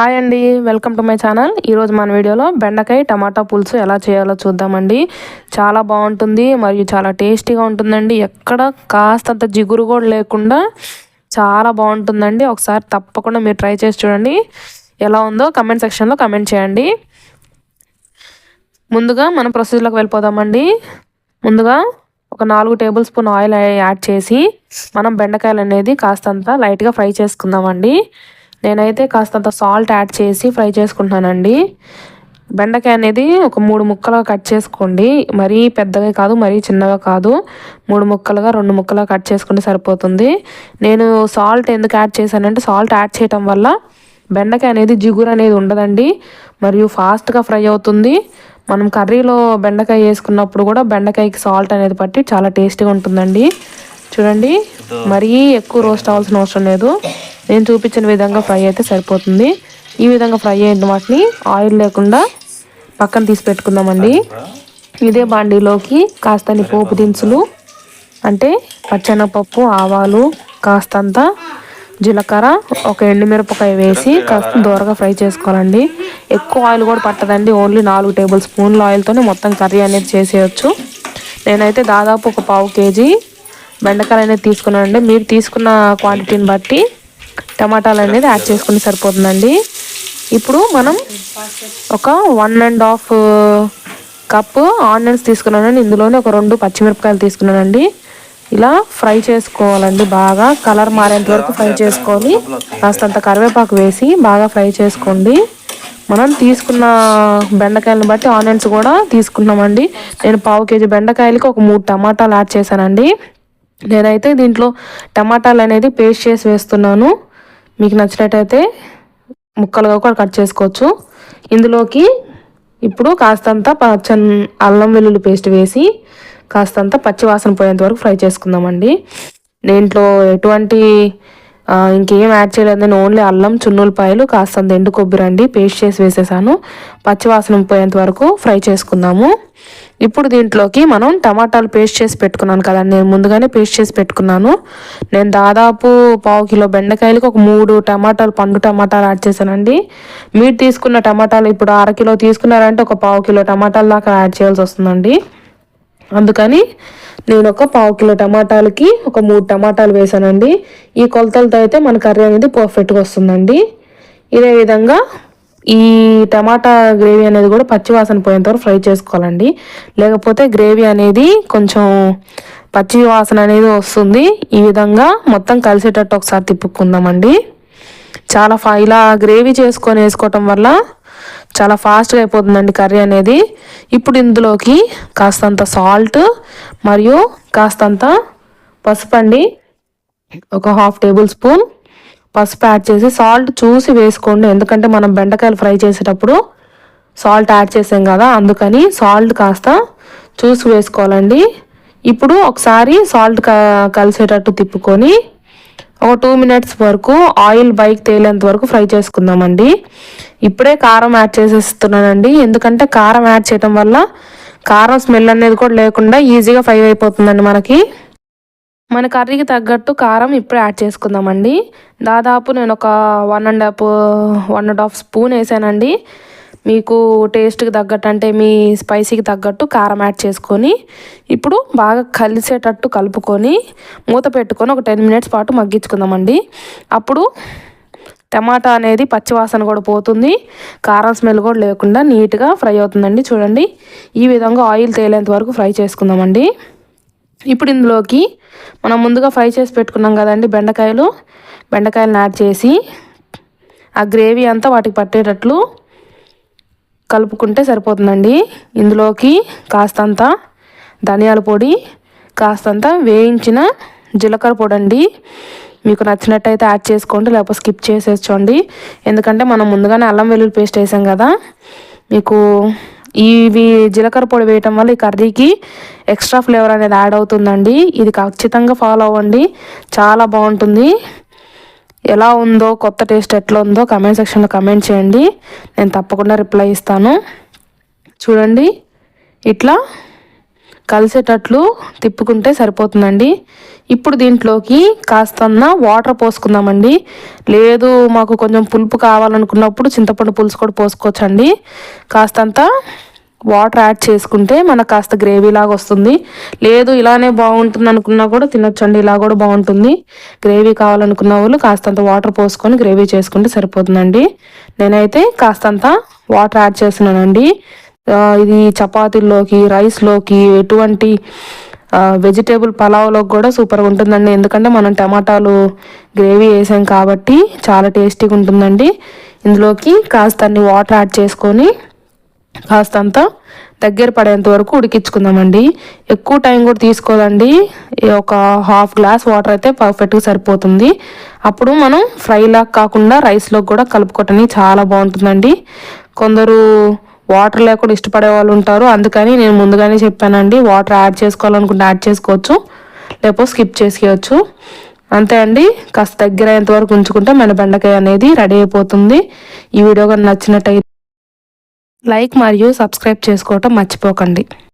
Hi అండి welcome to my channel. ఈరోజు మన వీడియోలో బెండకాయ టమాటా పులుసు ఎలా చేయాలో చూద్దామండి. చాలా బాగుంటుంది మరియు చాలా టేస్టీగా ఉంటుందండి. ఎక్కడ కాస్తంత జిగురు కూడా లేకుండా చాలా బాగుంటుందండి. ఒకసారి తప్పకుండా మీరు ట్రై చేసి చూడండి. ఎలా ఉందో కమెంట్ సెక్షన్లో కమెంట్ చేయండి. ముందుగా మనం ప్రొసీజర్లోకి వెళ్ళిపోదామండి. ముందుగా ఒక నాలుగు టేబుల్ స్పూన్ ఆయిల్ యాడ్ చేసి మనం బెండకాయలు అనేది కాస్తంత లైట్గా ఫ్రై చేసుకుందామండి. నేనైతే కాస్తంత సాల్ట్ యాడ్ చేసి ఫ్రై చేసుకుంటున్నానండి. బెండకాయ అనేది ఒక మూడు ముక్కలుగా కట్ చేసుకోండి. మరీ పెద్దగా కాదు మరీ చిన్నగా కాదు. మూడు ముక్కలుగా రెండు ముక్కలుగా కట్ చేసుకుంటే సరిపోతుంది. నేను సాల్ట్ ఎందుకు యాడ్ చేశానంటే సాల్ట్ యాడ్ చేయటం వల్ల బెండకాయ అనేది జిగురు అనేది ఉండదండి. మరియు ఫాస్ట్గా ఫ్రై అవుతుంది. మనం కర్రీలో బెండకాయ వేసుకున్నప్పుడు కూడా బెండకాయకి సాల్ట్ అనేది పట్టి చాలా టేస్టీగా ఉంటుందండి. చూడండి మరీ ఎక్కువ రోస్ట్ అవ్వాల్సిన అవసరం లేదు. నేను చూపించిన విధంగా ఫ్రై అయితే సరిపోతుంది. ఈ విధంగా ఫ్రై అయిన వాటిని ఆయిల్ లేకుండా పక్కన తీసి పెట్టుకుందామండి. ఇదే బాండీలోకి కాస్త పోపు దినుసులు అంటే పచ్చెనపప్పు ఆవాలు కాస్తంత జీలకర్ర ఒక ఎండుమిరపకాయ వేసి కాస్త దూరగా ఫ్రై చేసుకోవాలండి. ఎక్కువ ఆయిల్ కూడా పట్టదండి. ఓన్లీ నాలుగు టేబుల్ స్పూన్ల ఆయిల్తోనే మొత్తం కర్రీ అనేది చేసేయచ్చు. నేనైతే దాదాపు ఒక పావు కేజీ బెండకాయలు అనేది తీసుకున్నానండి. మీరు తీసుకున్న క్వాంటిటీని బట్టి టమాటాలు అనేది యాడ్ చేసుకుని సరిపోతుందండి. ఇప్పుడు మనం ఒక one and half cup onions తీసుకున్నానండి. ఇందులోనే ఒక రెండు పచ్చిమిరపకాయలు తీసుకున్నానండి. ఇలా ఫ్రై చేసుకోవాలండి బాగా. కలర్ మారేంత వరకు ఫ్రై చేసుకోవాలి. కాస్తంత కరివేపాకు వేసి బాగా ఫ్రై చేసుకోండి. మనం తీసుకున్న బెండకాయలను బట్టి ఆనియన్స్ కూడా తీసుకున్నామండి. నేను పావు కేజీ బెండకాయలకి ఒక మూడు టమాటాలు యాడ్ చేశానండి. నేనైతే దీంట్లో టమాటాలు అనేది పేస్ట్ చేసి వేస్తున్నాను. మీకు నచ్చినట్టయితే ముక్కలుగా కూడా కట్ చేసుకోవచ్చు. ఇందులోకి ఇప్పుడు కాస్తంత పచ్చన్ అల్లం వెల్లుల్లి పేస్ట్ వేసి కాస్తంత పచ్చి వాసన పోయేంత వరకు ఫ్రై చేసుకుందామండి. దీంట్లో ఎటువంటి ఇంకేం యాడ్ చేయలేదు. నేను ఓన్లీ అల్లం చున్నులపాయలు కాస్తంత ఎండు కొబ్బరి అండి పేస్ట్ చేసి వేసేసాను. పచ్చివాసన పోయేంత వరకు ఫ్రై చేసుకుందాము. ఇప్పుడు దీంట్లోకి మనం టమాటాలు పేస్ట్ చేసి పెట్టుకున్నాను కదండి నేను ముందుగానే పేస్ట్ చేసి పెట్టుకున్నాను. నేను దాదాపు పావు కిలో బెండకాయలకి ఒక మూడు టమాటాలు పండు టమాటాలు యాడ్ చేశానండి. మీరు తీసుకున్న టమాటాలు ఇప్పుడు అర కిలో తీసుకున్నారంటే ఒక పావు కిలో టమాటాలు దాకా యాడ్ చేయాల్సి వస్తుందండి. అందుకని నేను ఒక పావు కిలో టమాటాలకి ఒక మూడు టమాటాలు వేసానండి ఈ కొలతలతో అయితే మన కర్రీ అనేది పర్ఫెక్ట్గా వస్తుందండి. ఇదే విధంగా ఈ టమాటా గ్రేవీ అనేది కూడా పచ్చివాసన పోయేంత వరకు ఫ్రై చేసుకోవాలండి. లేకపోతే గ్రేవీ అనేది కొంచెం పచ్చి వాసన అనేది వస్తుంది. ఈ విధంగా మొత్తం కలిసేటట్టు ఒకసారి తిప్పుకుందామండి. చాలా ఫా ఇలా గ్రేవీ చేసుకొని వేసుకోవటం వల్ల చాలా ఫాస్ట్గా అయిపోతుందండి కర్రీ అనేది. ఇప్పుడు ఇందులోకి కాస్తంత సాల్ట్ మరియు కాస్తంత పసుపు అండి. ఒక హాఫ్ టేబుల్ స్పూన్ పసుపు యాడ్ చేసి సాల్ట్ చూసి వేసుకోండి. ఎందుకంటే మనం బెండకాయలు ఫ్రై చేసేటప్పుడు సాల్ట్ యాడ్ చేసాం కదా అందుకని సాల్ట్ కాస్త చూసి వేసుకోవాలండి. ఇప్పుడు ఒకసారి సాల్ట్ కలిసేటట్టు తిప్పుకొని ఒక టూ మినిట్స్ వరకు ఆయిల్ బైక్ తేలేంత వరకు ఫ్రై చేసుకుందామండి. ఇప్పుడే కారం యాడ్ చేసేస్తున్నానండి. ఎందుకంటే కారం యాడ్ చేయడం వల్ల కారం స్మెల్ అనేది కూడా లేకుండా ఈజీగా ఫ్రై అయిపోతుందండి మనకి. మన కర్రీకి తగ్గట్టు కారం ఇప్పుడు యాడ్ చేసుకుందామండి. దాదాపు నేను ఒక one and half one and half spoon వేసానండి. మీకు టేస్ట్కి తగ్గట్టు అంటే మీ స్పైసీకి తగ్గట్టు కారం యాడ్ చేసుకొని ఇప్పుడు బాగా కలిసేటట్టు కలుపుకొని మూత పెట్టుకొని ఒక టెన్ మినిట్స్ పాటు మగ్గించుకుందామండి. అప్పుడు టమాటా అనేది పచ్చివాసన కూడా పోతుంది. కారం స్మెల్ కూడా లేకుండా నీట్గా ఫ్రై అవుతుందండి. చూడండి ఈ విధంగా ఆయిల్ తేలేంత వరకు ఫ్రై చేసుకుందామండి. ఇప్పుడు ఇందులోకి మనం ముందుగా ఫ్రై చేసి పెట్టుకున్నాం కదండి బెండకాయలు. బెండకాయలను యాడ్ చేసి ఆ గ్రేవీ అంతా వాటికి పట్టేటట్లు కలుపుకుంటే సరిపోతుందండి. ఇందులోకి కాస్తంత ధనియాల పొడి కాస్తంత వేయించిన జీలకర్ర పొడి అండి. మీకు నచ్చినట్టయితే యాడ్ చేసుకోండి లేకపోతే స్కిప్ చేసేసుకోండి. ఎందుకంటే మనం ముందుగానే అల్లం వెల్లుల్లి పేస్ట్ వేసాం కదా మీకు ఇవి జీలకర్ర పొడి వేయటం వల్ల ఈ కర్రీకి ఎక్స్ట్రా ఫ్లేవర్ అనేది యాడ్ అవుతుందండి. ఇది ఖచ్చితంగా ఫాలో అవ్వండి. చాలా బాగుంటుంది. ఎలా ఉందో కొత్త టేస్ట్ ఎట్లా ఉందో కమెంట్ సెక్షన్లో కమెంట్ చేయండి. నేను తప్పకుండా రిప్లై ఇస్తాను. చూడండి. ఇట్లా కలిసేటట్లు తిప్పుకుంటే సరిపోతుందండి. ఇప్పుడు దీంట్లోకి కాస్తన్న వాటర్ పోసుకుందామండి. లేదు మాకు కొంచెం పులుపు కావాలనుకున్నప్పుడు చింతపండు పులుసు కూడా పోసుకోవచ్చండి. కాస్తంత వాటర్ యాడ్ చేసుకుంటే మనకు కాస్త గ్రేవీ లాగా వస్తుంది. లేదు ఇలానే బాగుంటుంది అనుకున్నా కూడా తినొచ్చండి. ఇలా కూడా బాగుంటుంది. గ్రేవీ కావాలనుకున్న వాళ్ళు కాస్తంత వాటర్ పోసుకొని గ్రేవీ చేసుకుంటే సరిపోతుందండి. నేనైతే కాస్తంత వాటర్ యాడ్ చేస్తున్నానండి. ఇది చపాతీల్లోకి రైస్లోకి ఎటువంటి వెజిటేబుల్ పలావ్లోకి కూడా సూపర్గా ఉంటుందండి. ఎందుకంటే మనం టమాటాలు గ్రేవీ వేసాం కాబట్టి చాలా టేస్టీగా ఉంటుందండి. ఇందులోకి కాస్త అన్ని వాటర్ యాడ్ చేసుకొని కాస్తంత దగ్గర పడేంత వరకు ఉడికించుకుందామండి. ఎక్కువ టైం కూడా తీసుకోదండి. ఒక హాఫ్ గ్లాస్ వాటర్ అయితే పర్ఫెక్ట్గా సరిపోతుంది. అప్పుడు మనం ఫ్రైలాగా కాకుండా రైస్లోకి కూడా కలుపుకోవటం చాలా బాగుంటుందండి. కొందరు వాటర్ లేకుండా ఇష్టపడే వాళ్ళు ఉంటారు. అందుకని నేను ముందుగానే చెప్పానండి వాటర్ యాడ్ చేసుకోవాలనుకుంటే యాడ్ చేసుకోవచ్చు లేకపోతే స్కిప్ చేసేయచ్చు. అంతే అండి కాస్త దగ్గర అయ్యేంత ఉంచుకుంటే మన బెండకాయ అనేది రెడీ అయిపోతుంది. ఈ వీడియో కానీ నచ్చినట్టయితే లైక్ మరియు సబ్స్క్రైబ్ చేసుకోవటం మర్చిపోకండి.